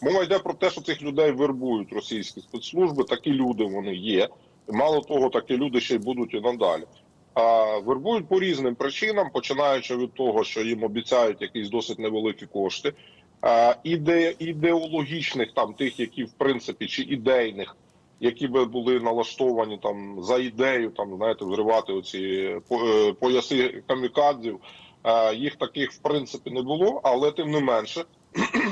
Мова йде про те, що цих людей вербують російські спецслужби. Такі люди вони є. Мало того, такі люди ще й будуть і надалі. А вербують по різним причинам, починаючи від того, що їм обіцяють якісь досить невеликі кошти, а, іде, ідеологічних там тих, які в принципі чи ідейних, які би були налаштовані там за ідею, там знаєте, взривати оці е, пояси камікадзів. Їх таких в принципі не було, але тим не менше,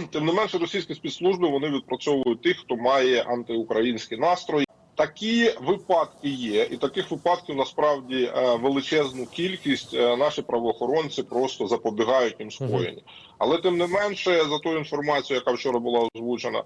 тим не менше, російські спецслужби вони відпрацьовують тих, хто має антиукраїнський настрой. Такі випадки є, і таких випадків насправді е, величезну кількість е, наші правоохоронці просто запобігають їм скоєння. Але тим не менше, за ту інформацію, яка вчора була озвучена,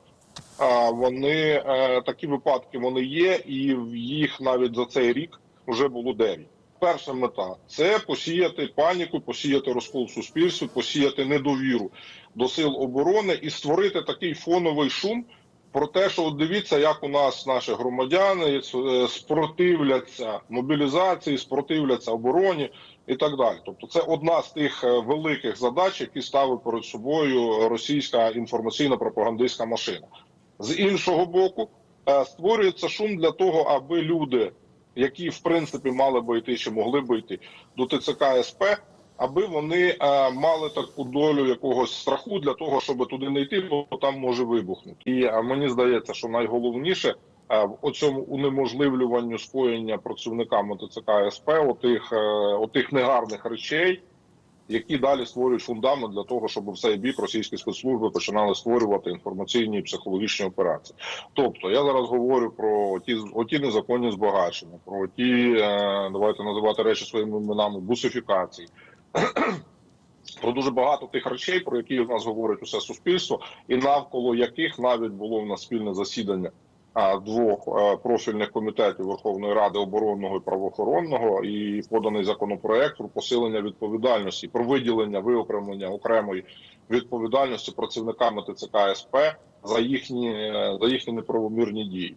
вони е, такі випадки вони є, і в їх навіть за цей рік вже було дев'ять. Перша мета це посіяти паніку, посіяти розкол в суспільстві, посіяти недовіру до сил оборони і створити такий фоновий шум про те, що от дивіться, як у нас наші громадяни е, спротивляться мобілізації, спротивляться обороні і так далі. Тобто, це одна з тих е, великих задач, які ставить перед собою російська інформаційна пропагандистська машина. З іншого боку, е, створюється шум для того, аби люди, які в принципі мали би йти чи могли би йти до ТЦК СП, аби вони е, мали таку долю якогось страху для того, щоб туди не йти, бо там може вибухнути. І е, мені здається, що найголовніше е, в оцьому унеможливлюванню скоєння працівниками ТЦК СП отих, е, отих негарних речей. Які далі створюють фундамент для того, щоб в цей бік російські спецслужби починали створювати інформаційні і психологічні операції. Тобто я зараз говорю про ті оті незаконні збагачення, про ті е, давайте називати речі своїми іменами бусифікації. Про дуже багато тих речей, про які у нас говорить усе суспільство, і навколо яких навіть було в нас спільне засідання двох профільних комітетів Верховної Ради оборонного і правоохоронного, і поданий законопроект про посилення відповідальності, про виділення виокремлення окремої відповідальності працівниками ТЦК СП за їхні за їхні неправомірні дії.